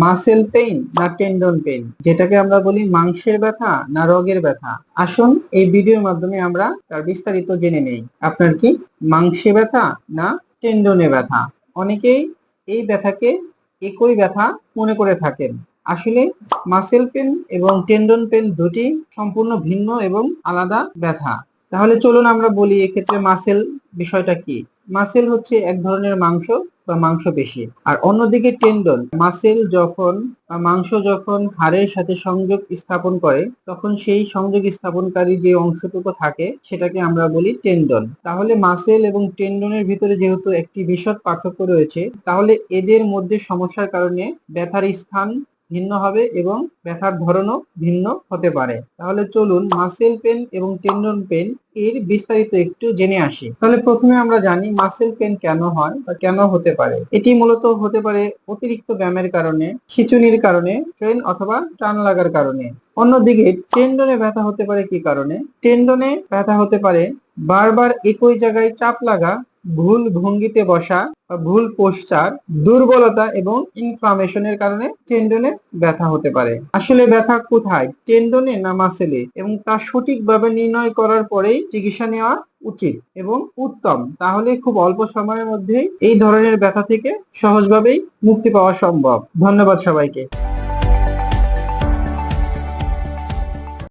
Muscle pain না tendon pain যেটাকে আমরা বলি মাংসের ব্যথা না রগের ব্যথা? আসুন এই ভিডিওর মাধ্যমে আমরা তার বিস্তারিত জেনে নেই। আপনার কি মাংসে ব্যথা না টেন্ডনে ব্যথা? অনেকেই এই ব্যথাকে একই ব্যথা মনে করে থাকেন। আসলে মাসেল পেন এবং টেন্ডন পেন দুটি সম্পূর্ণ ভিন্ন এবং আলাদা ব্যথা। তাহলে চলুন আমরা বলি এক্ষেত্রে মাসেল বিষয়টা কি? মাসেল হচ্ছে এক ধরনের মাংস বা মাংস মাংসপেশি আর অন্যদিকে টেন্ডন, মাসেল যখন মাংস যখন হাড়ের সাথে সংযোগ স্থাপন করে, তখন সেই সংযোগ স্থাপনকারী যে অংশটুকু থাকে, সেটাকে আমরা বলি টেন্ডন। তাহলে মাসেল এবং টেন্ডনের ভিতরে যেহেতু একটি বিশদ পার্থক্য রয়েছে, তাহলে এদের মধ্যে সমস্যার কারণে ব্যথার স্থান ভিন্ন হবে এবং ব্যথার ধরনও ভিন্ন হতে পারে। তাহলে চলুন মাসেল পেন এবং টেন্ডন পেন এর বিস্তারিত একটু জেনে আসি। তাহলে প্রথমে আমরা জানি মাসেল পেন কেন হয় বা কেন হতে পারে। এটি মূলত হতে পারে অতিরিক্ত ব্যায়ামের কারণে, খিচুনির কারণে ট্রেন অথবা টান লাগার কারণে। অন্যদিকে টেন্ডনে ব্যথা হতে পারে কি কারণে? টেন্ডনে ব্যথা হতে পারে বারবার একই জায়গায় চাপ লাগা ভুল ভঙ্গিতে বসা বা ভুল পোস্টার দুর্বলতা এবং ইনফ্লামেশনের কারণে টেন্ডনে ব্যথা হতে পারে। আসলে ব্যথা কোথায়? টেন্ডনে না মাসেলে এবং তা সঠিকভাবে নির্ণয় করার পরেই চিকিৎসা নেওয়া উচিত এবং উত্তম। তাহলে খুব অল্প সময়ের মধ্যেই এই ধরনের ব্যথা থেকে সহজভাবেই মুক্তি পাওয়া সম্ভব। ধন্যবাদ সবাইকে।